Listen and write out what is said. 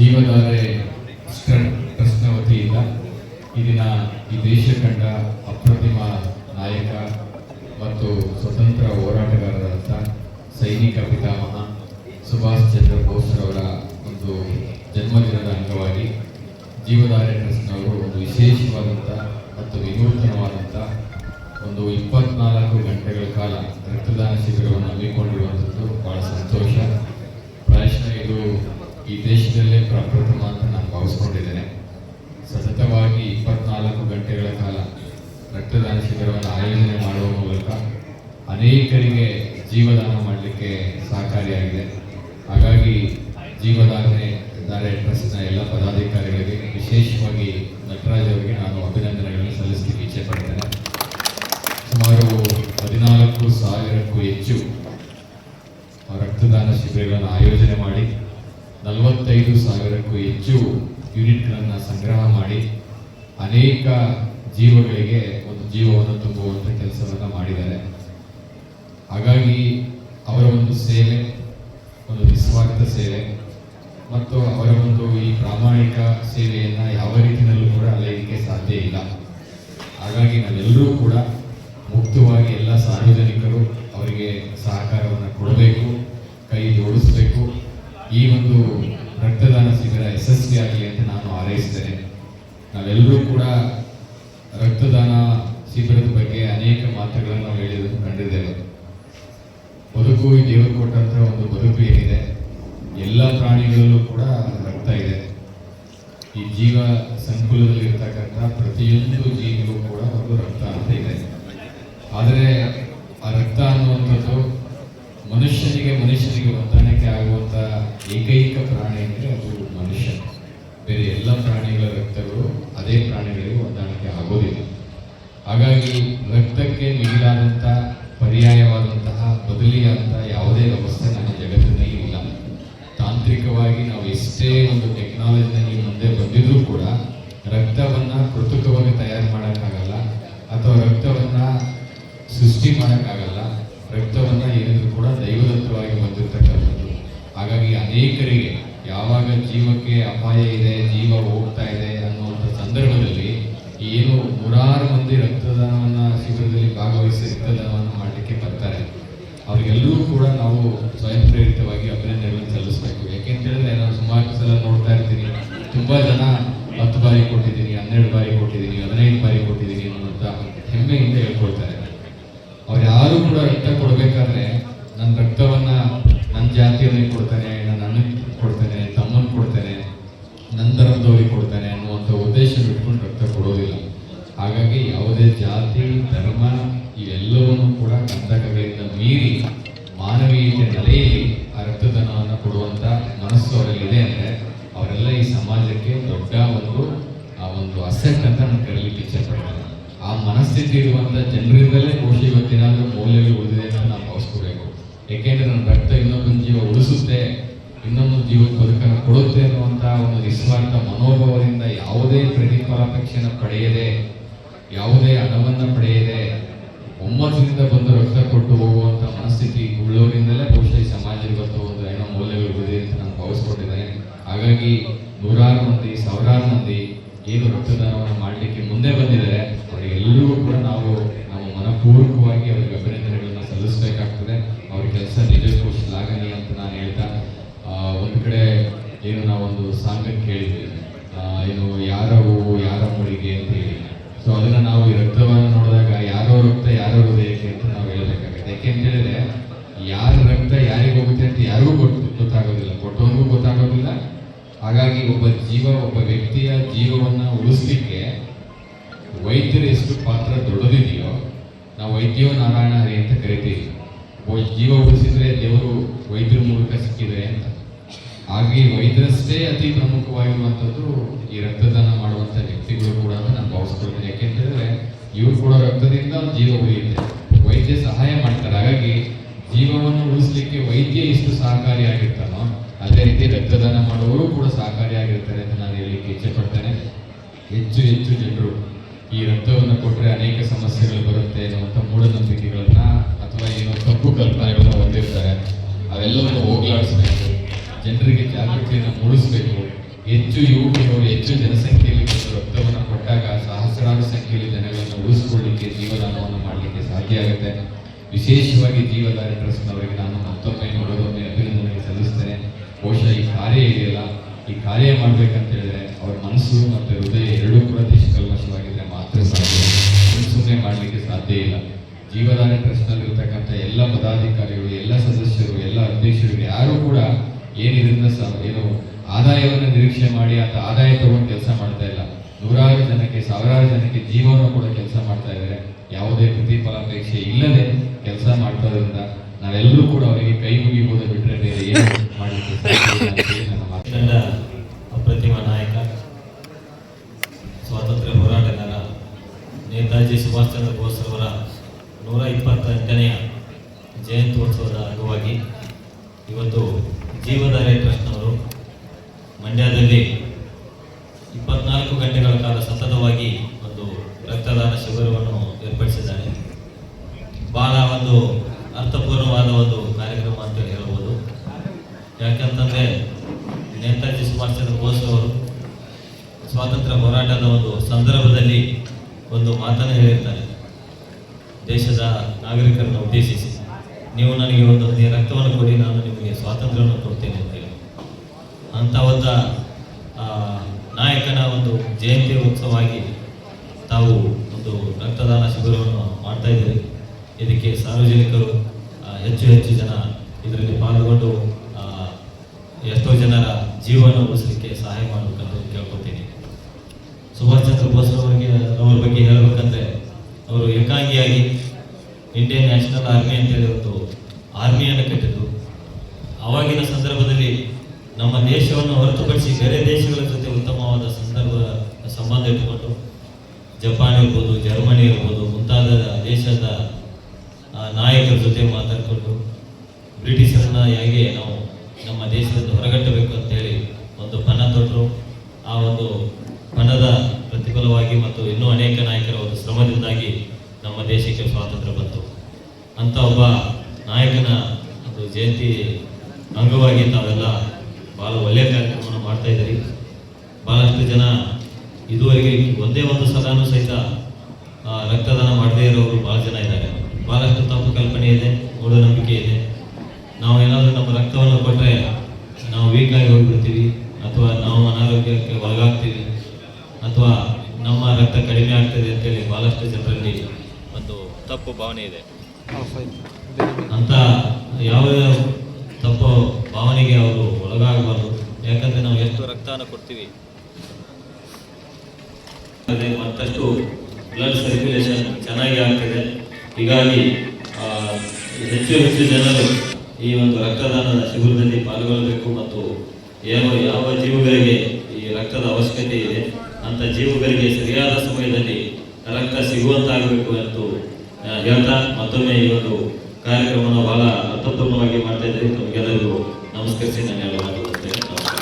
Trust ಟ್ರಸ್ಟ್ನ ವತಿಯಿಂದ ದಿನ ಈ ದೇಶ ಕಂಡ ಅಪ್ರತಿಮ ನಾಯಕ ಮತ್ತು ಸ್ವತಂತ್ರ ಹೋರಾಟಗಾರರಾದಂಥ ಸೈನಿಕ ಪಿತಾಮಹ ಸುಭಾಷ್ ಚಂದ್ರ ಬೋಸ್ರವರ ಒಂದು ಜನ್ಮದಿನದ ಅಂಗವಾಗಿ ಜೀವಧಾರೆ ಟ್ರಸ್ಟ್ನವರು ಒಂದು ವಿಶೇಷವಾದಂಥ ಮತ್ತು ವಿನೂತನವಾದಂಥ ಒಂದು ಇಪ್ಪತ್ನಾಲ್ಕು ಗಂಟೆಗಳ ಕಾಲ ರಕ್ತದಾನ ಶಿಬಿರವನ್ನು ಹಮ್ಮಿಕೊಂಡಿರುವಂಥದ್ದು ಭಾಳ ಸಂತೋಷ. ಪ್ರಾಯಶಃ ಇದು ಈ ದೇಶದಲ್ಲೇ ಪ್ರಪ್ರಥಮ ಅಂತ ನಾನು ಭಾವಿಸ್ಕೊಂಡಿದ್ದೇನೆ. ಸತತವಾಗಿ ಇಪ್ಪತ್ನಾಲ್ಕು ಗಂಟೆಗಳ ಕಾಲ ರಕ್ತದಾನ ಶಿಬಿರವನ್ನು ಆಯೋಜನೆ ಮಾಡುವ ಮೂಲಕ ಅನೇಕರಿಗೆ ಜೀವದಾನ ಮಾಡಲಿಕ್ಕೆ ಸಹಕಾರಿಯಾಗಿದೆ. ಹಾಗಾಗಿ ಜೀವದಾನೆ ದಾರೆ ಟ್ರಸ್ಟ್ನ ಎಲ್ಲ ಪದಾಧಿಕಾರಿಗಳಿಗೆ ವಿಶೇಷವಾಗಿ ನಟರಾಜ್ ಅವರಿಗೆ ನಾನು ಅಭಿನಂದನೆಗಳನ್ನು ಸಲ್ಲಿಸಲಿಕ್ಕೆ ಇಚ್ಛೆ ಪಡ್ತೇನೆ ಸುಮಾರು ಹದಿನಾಲ್ಕು ಸಾವಿರಕ್ಕೂ ಹೆಚ್ಚು ರಕ್ತದಾನ ಶಿಬಿರಗಳನ್ನು ಆಯೋಜನೆ ಮಾಡಿ ನಲವತ್ತೈದು ಸಾವಿರಕ್ಕೂ ಹೆಚ್ಚು ಯೂನಿಟ್ಗಳನ್ನು ಸಂಗ್ರಹ ಮಾಡಿ ಅನೇಕ ಜೀವಗಳಿಗೆ ಒಂದು ಜೀವವನ್ನು ತುಂಬುವಂಥ ಕೆಲಸವನ್ನು ಮಾಡಿದ್ದಾರೆ. ಹಾಗಾಗಿ ಅವರ ಒಂದು ಸೇವೆ, ಒಂದು ನಿಸ್ವಾರ್ಥ ಸೇವೆ ಮತ್ತು ಅವರ ಒಂದು ಈ ಪ್ರಾಮಾಣಿಕ ಸೇವೆಯನ್ನು ಯಾವ ರೀತಿಯಲ್ಲೂ ಕೂಡ ಅಳೆಯಲಿಕ್ಕೆ ಸಾಧ್ಯ ಇಲ್ಲ. ಹಾಗಾಗಿ ನಾವೆಲ್ಲರೂ ಕೂಡ ಮುಕ್ತವಾಗಿ ಎಲ್ಲ ಸಾರ್ವಜನಿಕರು ಅವರಿಗೆ ಸಹಕಾರವನ್ನು ಕೊಡಬೇಕು, ಕೈ ಜೋಡಿಸಬೇಕು. ಈ ಒಂದು ರಕ್ತದಾನ ಶಿಬಿರ ಯಶಸ್ವಿಯಾಗಲಿ ಅಂತ ನಾನು ಹಾರೈಸ್ತೇನೆ. ನಾವೆಲ್ಲರೂ ಕೂಡ ರಕ್ತದಾನ ಶಿಬಿರದ ಬಗ್ಗೆ ಅನೇಕ ಮಾತುಗಳನ್ನು ನಾವು ಹೇಳಿರೋದು ಕಂಡಿದ್ದೇವೆ. ಬದುಕು ದೇವರು ಕೊಟ್ಟಂತಹ ಒಂದು ಬದುಕು ಏನಿದೆ, ಎಲ್ಲ ಪ್ರಾಣಿಗಳಲ್ಲೂ ಕೂಡ ರಕ್ತ ಇದೆ. ಈ ಜೀವ ಸಂಕುಲದಲ್ಲಿ ಇರ್ತಕ್ಕಂಥ ಪ್ರತಿಯೊಂದು ಜೀವಿಗೂ ಕೂಡ ಒಂದು ರಕ್ತ ಅಂತ ಇದೆ. ಆದರೆ ಆ ರಕ್ತ ಅನ್ನುವಂಥದ್ದು ಮನುಷ್ಯನಿಗೆ ಮನುಷ್ಯನಿಗೆ ಹೊಂದಾಣಿಕೆ ಆಗುವಂಥ ಏಕೈಕ ಪ್ರಾಣಿ ಅಂದರೆ ಅದು ಮನುಷ್ಯ. ಬೇರೆ ಎಲ್ಲ ಪ್ರಾಣಿಗಳ ರಕ್ತಗಳು ಅದೇ ಪ್ರಾಣಿಗಳಿಗೆ ಹೊಂದಾಣಿಕೆ ಆಗೋದಿಲ್ಲ. ಹಾಗಾಗಿ ರಕ್ತಕ್ಕೆ ಮಿಗಿಲಾದಂಥ ಪರ್ಯಾಯವಾದಂತಹ ಬದಲಿಯಾದಂಥ ಯಾವುದೇ ವ್ಯವಸ್ಥೆ ನಮ್ಮ ಜಗತ್ತಿನಲ್ಲಿ ಇಲ್ಲ. ತಾಂತ್ರಿಕವಾಗಿ ನಾವು ಎಷ್ಟೇ ಒಂದು ಟೆಕ್ನಾಲಜಿನಲ್ಲಿ ಮುಂದೆ ಬಂದಿದ್ರೂ ಕೂಡ ರಕ್ತವನ್ನು ಕೃತಕವಾಗಿ ತಯಾರು ಮಾಡೋಕ್ಕಾಗಲ್ಲ ಅಥವಾ ರಕ್ತವನ್ನು ಸೃಷ್ಟಿ ಮಾಡೋಕ್ಕಾಗಲ್ಲ ರಕ್ತವನ್ನು ಏನಿದ್ರು ಕೂಡ ದೈವದತ್ತವಾಗಿ ಬಂದಿರತಕ್ಕಂಥದ್ದು ಹಾಗಾಗಿ ಅನೇಕರಿಗೆ ಯಾವಾಗ ಜೀವಕ್ಕೆ ಅಪಾಯ ಇದೆ, ಜೀವ ಹೋಗ್ತಾ ಇದೆ ಅನ್ನುವಂಥ ಸಂದರ್ಭದಲ್ಲಿ ಏನು ನೂರಾರು ಮಂದಿ ರಕ್ತದಾನವನ್ನು ಶಿಬಿರದಲ್ಲಿ ಭಾಗವಹಿಸಿ ರಕ್ತದಾನವನ್ನು ಮಾಡಲಿಕ್ಕೆ ಬರ್ತಾರೆ. ಅವರಿಗೆಲ್ಲರೂ ಕೂಡ ನಾವು ಸ್ವಯಂ ಪ್ರೇರಿತವಾಗಿ ಅಭಿನಂದನೆಗಳನ್ನು ಸಲ್ಲಿಸಬೇಕು. ಯಾಕೆಂತ ನಾನು ಸುಮಾರು ಸಲ ನೋಡ್ತಾ ಇರ್ತೀನಿ. ತುಂಬ ಜನ ಹತ್ತು ಬಾರಿ ಕೊಟ್ಟಿದ್ದೀನಿ ಹನ್ನೆರಡು ಬಾರಿ ಕೊಟ್ಟಿದ್ದೀನಿ ಹದಿನೈದು ಬಾರಿ ಕೊಟ್ಟಿದ್ದೀನಿ ಅನ್ನುವಂಥ ಹೆಮ್ಮೆಯಿಂದ ಹೇಳ್ಕೊಳ್ತಾರೆ ಅವ್ರು ಯಾರು ಕೂಡ ರಕ್ತ ಕೊಡಬೇಕಾದ್ರೆ ನನ್ನ ರಕ್ತವನ್ನ ನನ್ನ ಜಾತಿಯವನಿಗೆ ಕೊಡ್ತಾನೆ ನನ್ನ ಅಣ್ಣನಿಗೆ ಕೊಡ್ತೇನೆ ತಮ್ಮನ ಕೊಡ್ತೇನೆ ನನ್ನ ಧರ್ಮದವ್ರಿಗೆ ಕೊಡ್ತಾನೆ ಅನ್ನುವಂಥ ಉದ್ದೇಶ ಇಟ್ಕೊಂಡು ರಕ್ತ ಕೊಡೋದಿಲ್ಲ ಹಾಗಾಗಿ ಯಾವುದೇ ಜಾತಿ, ಧರ್ಮ, ಇವೆಲ್ಲವನ್ನು ಕೂಡ ಕಂದಕಗಳಿಂದ ಮೀರಿ ಮಾನವೀಯತೆ ನೆಲೆಯಲ್ಲಿ ಆ ರಕ್ತದಾನವನ್ನು ಕೊಡುವಂಥ ಮನಸ್ಸು ಅವರಲ್ಲಿದೆ ಅಂದರೆ ಅವರೆಲ್ಲ ಈ ಸಮಾಜಕ್ಕೆ ದೊಡ್ಡ ಒಂದು, ಆ ಒಂದು ಅಸೆಟ್ ಅಂತ ನಾನು ಕರೀಲಿಕ್ಕೆ ಇಚ್ಛೆ ಪಡ್ತೇನೆ ಆ ಮನಸ್ಥಿತಿ ಇರುವಂಥ ಜನರಿಂದಲೇ ಬಹುಶಃ ಇವತ್ತೇನಾದರೂ ಮೌಲ್ಯಗಳು ಉಳಿದಿದೆ ಅಂತ ನಾವು ಭಾವಿಸ್ಕೋಬೇಕು. ಏಕೆಂದರೆ ನನ್ನ ರಕ್ತ ಇನ್ನೊಬ್ಬನ ಜೀವ ಉಳಿಸುತ್ತೆ, ಇನ್ನೊಂದು ಜೀವಕ್ಕೆ ಬದುಕನ್ನು ಕೊಡುತ್ತೆ ಅನ್ನುವಂಥ ಒಂದು ನಿಸ್ವಾರ್ಥ ಮನೋಭಾವದಿಂದ ಯಾವುದೇ ಪ್ರತಿಫಲಾಪೇಕ್ಷೆಯನ್ನು ಪಡೆಯದೆ ಯಾವುದೇ ಹಣವನ್ನು ಪಡೆಯದೆ ಒಮ್ಮತದಿಂದ ಬಂದು ರಕ್ತ ಕೊಟ್ಟು ಹೋಗುವಂಥ ಮನಸ್ಥಿತಿ ಉಳ್ಳವರಿಂದಲೇ ಬಹುಶಃ ಈ ಸಮಾಜ ಇವತ್ತು ಒಂದು ಏನೋ ಮೌಲ್ಯಗಳು ಇದೆ ಅಂತ ನಾನು ಭಾವಿಸ್ಕೊಂಡಿದ್ದೇನೆ ಹಾಗಾಗಿ ನೂರಾರು ಮಂದಿ, ಸಾವಿರಾರು ಮಂದಿ ಏನು ರಕ್ತದಾನವನ್ನು ಮಾಡಲಿಕ್ಕೆ ಮುಂದೆ ಬಂದಿದ್ದಾರೆ. ಅವರಿಗೆಲ್ಲರಿಗೂ ಕೂಡ ನಾವು ನಾವು ಮನಪೂರ್ವಕವಾಗಿ ಅವರಿಗೆ ಅಭಿನಂದನೆಗಳನ್ನು ಸಲ್ಲಿಸಬೇಕಾಗ್ತದೆ. ಅವ್ರ ಕೆಲಸ ನಿಜಕ್ಕೂ ಶ್ಲಾಘನೀಯ ಅಂತ ನಾನು ಹೇಳ್ತಾ ಒಂದು ಕಡೆ ಏನು ನಾವೊಂದು ಸಾಂಗ್ ಕೇಳಿದ್ವಿ. ಏನು ಯಾರ ಹೂವು ಯಾರ ಮೂಳಿಗೆ ಅಂತ ಹೇಳಿ ಸೊ ಅದನ್ನ ನಾವು ಈ ರಕ್ತವನ್ನು ನೋಡಿದಾಗ ಯಾರೋ ರಕ್ತ ಯಾರು ಹೃದಯಕ್ಕೆ ಅಂತ ನಾವು ಹೇಳಬೇಕಾಗುತ್ತೆ ಯಾಕೆ ಅಂತ ಹೇಳಿದ್ರೆ ಯಾರ ರಕ್ತ ಯಾರಿಗೆ ಹೋಗುತ್ತೆ ಅಂತ ಯಾರಿಗೂ ಗೊತ್ತು, ಗೊತ್ತಾಗೋದಿಲ್ಲ. ಕೊಟ್ಟವನಿಗೂ ಗೊತ್ತಾಗೋದಿಲ್ಲ. ಹಾಗಾಗಿ ಒಬ್ಬ ಜೀವ, ಒಬ್ಬ ವ್ಯಕ್ತಿಯ ಜೀವವನ್ನ ಉಳಿಸ್ಲಿಕ್ಕೆ ವೈದ್ಯರು ಎಷ್ಟು ಪಾತ್ರ ದೊಡ್ಡದಿದೆಯೋ, ನಾವು ವೈದ್ಯೋ ನಾರಾಯಣ ಹರಿ ಅಂತ ಕರಿತೀವಿ. ಜೀವ ಉಳಿಸಿದ್ರೆ ದೇವರು ವೈದ್ಯರ ಮೂಲಕ ಸಿಕ್ಕಿದೆ ಅಂತ. ಹಾಗೆ ವೈದ್ಯರಷ್ಟೇ ಅತಿ ಪ್ರಮುಖವಾಗಿರುವಂಥದ್ದು ಈ ರಕ್ತದಾನ ಮಾಡುವಂಥ ವ್ಯಕ್ತಿಗಳು ಕೂಡ ನಾನು ಭಾವಿಸ್ಕೊಳ್ತೀನಿ. ಯಾಕೆಂತಂದ್ರೆ ಇವ್ರು ಕೂಡ ರಕ್ತದಿಂದ ಜೀವ ಉಳಿಯುತ್ತೆ. ವೈದ್ಯ ಸಹಾಯ ಮಾಡ್ತಾರೆ. ಹಾಗಾಗಿ ಜೀವವನ್ನು ಉಳಿಸ್ಲಿಕ್ಕೆ ವೈದ್ಯ ಎಷ್ಟು ಸಹಕಾರಿಯಾಗಿರ್ತಾನೋ, ಅದೇ ರೀತಿ ರಕ್ತದಾನ ಮಾಡುವವರು ಕೂಡ ಸಹಕಾರಿಯಾಗಿರ್ತಾರೆ ಅಂತ ನಾನು ಹೇಳಲಿಕ್ಕೆ ಇಚ್ಛೆ ಪಡ್ತೇನೆ ಹೆಚ್ಚು ಹೆಚ್ಚು ಜನರು ಈ ರಕ್ತವನ್ನು ಕೊಟ್ಟರೆ ಅನೇಕ ಸಮಸ್ಯೆಗಳು ಬರುತ್ತೆ ಅನ್ನುವಂಥ ಮೂಢನಂಬಿಕೆಗಳನ್ನ ಅಥವಾ ಏನೋ ತಪ್ಪು ಕಲ್ಪನೆಗಳನ್ನ ಹೊಂದಿರ್ತಾರೆ. ಅವೆಲ್ಲವನ್ನು ಹೋಗ್ಲಾಡಿಸ್ಬೇಕು. ಜನರಿಗೆ ಜಾಗೃತಿಯನ್ನು ಮೂಡಿಸ್ಬೇಕು. ಹೆಚ್ಚು ಯುವಕರು, ಹೆಚ್ಚು ಜನಸಂಖ್ಯೆಯಲ್ಲಿ ರಕ್ತವನ್ನು ಕೊಟ್ಟಾಗ ಸಹಸ್ರಾರು ಸಂಖ್ಯೆಯಲ್ಲಿ ಉಳಿಸಿಕೊಳ್ಳಿಕ್ಕೆ ಜೀವದಾನವನ್ನು ಮಾಡಲಿಕ್ಕೆ ಸಾಧ್ಯ ಆಗುತ್ತೆ. ವಿಶೇಷವಾಗಿ ಜೀವದಾರಿ ಟ್ರಸ್ಟ್ನವರಿಗೆ ನಾನು ಮತ್ತೊಮ್ಮೆ ನೋಡೋದೊಮ್ಮೆ ಅಭಿನಂದನೆ ಸಲ್ಲಿಸ್ತೇನೆ. ಬಹುಶಃ ಈ ಕಾರ್ಯ ಇದೆಯಲ್ಲ? ಈ ಕಾರ್ಯ ಮಾಡಬೇಕಂತ ಹೇಳಿದ್ರೆ ಅವ್ರ ಮನಸ್ಸು ಮತ್ತು ಹೃದಯ ಎರಡೂ ಕೂಡ ದೇಶಕಲ್ಮಶವಾಗಿದ್ದರೆ ಮಾತ್ರ ಸಾಧ್ಯ. ಸುಮ್ಮನೆ ಮಾಡಲಿಕ್ಕೆ ಸಾಧ್ಯ ಇಲ್ಲ. ಜೀವದಾರಿ ಟ್ರಸ್ಟ್ನಲ್ಲಿ ಇರ್ತಕ್ಕಂಥ ಎಲ್ಲ ಪದಾಧಿಕಾರಿಗಳು, ಎಲ್ಲ ಸದಸ್ಯರು, ಎಲ್ಲ ಅಧ್ಯಕ್ಷರು ಯಾರೂ ಕೂಡ ಏನಿದ್ರಿಂದ ಸ ಏನು ಆದಾಯವನ್ನು ನಿರೀಕ್ಷೆ ಮಾಡಿ ಅಂತ ಆದಾಯ ತಗೊಂಡು ಕೆಲಸ ಮಾಡ್ತಾ ಇಲ್ಲ. ನೂರಾರು ಜನಕ್ಕೆ, ಸಾವಿರಾರು ಜನಕ್ಕೆ ಜೀವನ ಕೂಡ ಕೆಲಸ ಮಾಡ್ತಾ ಇದ್ದಾರೆ. ಯಾವುದೇ ಪ್ರತಿಫಲಾಪೇಕ್ಷೆ ಇಲ್ಲದೆ ಕೆಲಸ ಮಾಡ್ತಾರಿಂದ ನಾವೆಲ್ಲರೂ ಕೂಡ ಅವರಿಗೆ ಕೈ ಮುಗಿಬೋದು ಬಿಟ್ಟರೆ ಬೇರೆ ಏನು ಮಾಡಲಿಕ್ಕೆ ಅಪ್ರತಿಮ ನಾಯಕ, ಸ್ವಾತಂತ್ರ್ಯ ಹೋರಾಟಗಾರ ನೇತಾಜಿ ಸುಭಾಷ್ ಚಂದ್ರ ಬೋಸ್ ಅವರ ನೂರ ಇಪ್ಪತ್ತೆಂಟನೆಯ ಜಯಂತ್ಯೋತ್ಸವದ ಅಂಗವಾಗಿ ಇವತ್ತು ಜೀವಧಾರೆ ಟ್ರಸ್ಟ್ನವರು ಮಂಡ್ಯದಲ್ಲಿ ಇಪ್ಪತ್ನಾಲ್ಕು ಗಂಟೆಗಳ ಕಾಲ ಸತತವಾಗಿ ಒಂದು ರಕ್ತದಾನ ಶಿಬಿರವನ್ನು ಏರ್ಪಡಿಸಿದ್ದಾರೆ. ಬಹಳ ಒಂದು ಅರ್ಥಪೂರ್ಣವಾದ ಒಂದು ಕಾರ್ಯಕ್ರಮ ಅಂತ ಹೇಳ್ಬೋದು. ಯಾಕಂತಂದ್ರೆ ನೇತಾಜಿ ಸುಭಾಷ್ ಚಂದ್ರ ಬೋಸ್ ಅವರು ಸ್ವಾತಂತ್ರ್ಯ ಹೋರಾಟದ ಒಂದು ಸಂದರ್ಭದಲ್ಲಿ ಒಂದು ಮಾತನ್ನು ಹೇಳಿರ್ತಾರೆ. ದೇಶದ ನಾಗರಿಕರನ್ನು ಉದ್ದೇಶಿಸಿ, ನೀವು ನನಗೆ ಒಂದು ರಕ್ತವನ್ನು ಕೊಡಿ, ನಾನು ನಿಮಗೆ ಸ್ವಾತಂತ್ರ್ಯವನ್ನು ಕೊಡ್ತೇನೆ ಅಂತ ಹೇಳಿ. ಅಂತ ಒಬ್ಬ ಆ, ನಾಯಕನ ಒಂದು ಜಯಂತಿ ಉತ್ಸವವಾಗಿ ತಾವು ಒಂದು ರಕ್ತದಾನ ಶಿಬಿರವನ್ನು ಮಾಡ್ತಾ ಇದ್ದೀರಿ. ಇದಕ್ಕೆ ಸಾರ್ವಜನಿಕರು ಹೆಚ್ಚು ಹೆಚ್ಚು ಜನ ಇದರಲ್ಲಿ ಪಾಲ್ಗೊಂಡು ಎಷ್ಟೋ ಜನರ ಜೀವನ ಉಳಿಸಲಿಕ್ಕೆ ಸಹಾಯ ಮಾಡಬೇಕಂತ ಕೇಳ್ಕೊತೀನಿ. ಸುಭಾಷ್ ಚಂದ್ರ ಬೋಸ್ ಅವರಿಗೆ ಅವರ ಬಗ್ಗೆ ಹೇಳಬೇಕಂದ್ರೆ, ಅವರು ಏಕಾಂಗಿಯಾಗಿ ಇಂಡಿಯನ್ ನ್ಯಾಷನಲ್ ಆರ್ಮಿ ಅಂತೇಳಿ ಒಂದು ಆರ್ಮಿಯನ್ನು ಕಟ್ಟಿದ್ರು ಅವಾಗಿನ ಸಂದರ್ಭದಲ್ಲಿ ನಮ್ಮ ದೇಶವನ್ನು ಹೊರತುಪಡಿಸಿ ಬೇರೆ ದೇಶಗಳ ಜೊತೆ ಉತ್ತಮವಾದ ಸಂದರ್ಭ ಸಂಬಂಧ ಇಟ್ಟುಕೊಂಡು ಜಪಾನ್ ಇರ್ಬೋದು, ಜರ್ಮನಿ ಇರ್ಬೋದು, ಮುಂತಾದ ದೇಶದ ನಾಯಕರ ಜೊತೆ ಮಾತಾಡಿಕೊಂಡು ಬ್ರಿಟಿಷರನ್ನ ಹೇಗೆ ನಾವು ನಮ್ಮ ದೇಶದಿಂದ ಹೊರಗಟ್ಟಬೇಕು ಅಂತ ಹೇಳಿ ಒಂದು ಪಣ ತೊಟ್ಟರು ಆ ಒಂದು ಪಣದ ಪ್ರತಿಫಲವಾಗಿ ಮತ್ತು ಇನ್ನೂ ಅನೇಕ ನಾಯಕರ ಒಂದು ಶ್ರಮದಿಂದಾಗಿ ನಮ್ಮ ದೇಶಕ್ಕೆ ಸ್ವಾತಂತ್ರ್ಯ ಬಂತು. ಅಂತ ಒಬ್ಬ ನಾಯಕನ ಒಂದು ಜಯಂತಿ ಅಂಗವಾಗಿ ತಾವೆಲ್ಲ ಭಾಳ ಒಳ್ಳೆಯ ಕಾರ್ಯಕ್ರಮವನ್ನು ಮಾಡ್ತಾ ಇದ್ದೀರಿ. ಭಾಳಷ್ಟು ಜನ ಇದುವರೆಗೆ ಒಂದೇ ಒಂದು ಸದಾನು ಸಹಿತ ರಕ್ತದಾನ ಮಾಡದೇ ಇರೋರು ಬಹಳ ಜನ ಇದ್ದಾರೆ. ಬಹಳಷ್ಟು ತಪ್ಪು ಕಲ್ಪನೆ ಇದೆ, ಮೂಢನಂಬಿಕೆ ಇದೆ. ನಾವು ಏನಾದರೂ ನಮ್ಮ ರಕ್ತವನ್ನು ಕೊಟ್ಟರೆ ನಾವು ವೀಕ್ ಆಗಿ ಹೋಗ್ಬಿಡ್ತೀವಿ, ಅಥವಾ ನಾವು ಅನಾರೋಗ್ಯಕ್ಕೆ ಒಳಗಾಗ್ತೀವಿ, ಅಥವಾ ನಮ್ಮ ರಕ್ತ ಕಡಿಮೆ ಆಗ್ತದೆ ಅಂತೇಳಿ ಬಹಳಷ್ಟು ಜನರಲ್ಲಿ ಒಂದು ತಪ್ಪು ಭಾವನೆ ಇದೆ. ಅಂತ ಯಾವ ತಪ್ಪು ಭಾವನೆಗೆ ಅವರು ಒಳಗಾಗಬಾರ್ದು. ಯಾಕಂದ್ರೆ ನಾವು ಎಷ್ಟು ರಕ್ತವನ್ನು ಕೊಡ್ತೀವಿ ಮತ್ತಷ್ಟು ಬ್ಲಡ್ ಸರ್ಕ್ಯುಲೇಷನ್ ಚೆನ್ನಾಗಿ ಆಗ್ತದೆ. ಹೀಗಾಗಿ ಹೆಚ್ಚು ಹೆಚ್ಚು ಜನರು ಈ ಒಂದು ರಕ್ತದಾನದ ಶಿಬಿರದಲ್ಲಿ ಪಾಲ್ಗೊಳ್ಳಬೇಕು ಮತ್ತು ಯಾವ ಯಾವ ಜೀವಗಳಿಗೆ ಈ ರಕ್ತದ ಅವಶ್ಯಕತೆ ಇದೆ ಅಂತ ಜೀವಗಳಿಗೆ ಸರಿಯಾದ ಸಮಯದಲ್ಲಿ ರಕ್ತ ಸಿಗುವಂತಾಗಬೇಕು ಎಂದು ಹೇಳ್ತಾ ಮತ್ತೊಮ್ಮೆ ಈ ಒಂದು ಕಾರ್ಯಕ್ರಮವನ್ನು ಬಹಳ ಅತ್ಯುತ್ತಮವಾಗಿ ಮಾಡ್ತಾ ಇದ್ದೀರಿ ತಮಗೆಲ್ಲರಿಗೂ ನಮಸ್ಕರಿಸಿ ನಾನು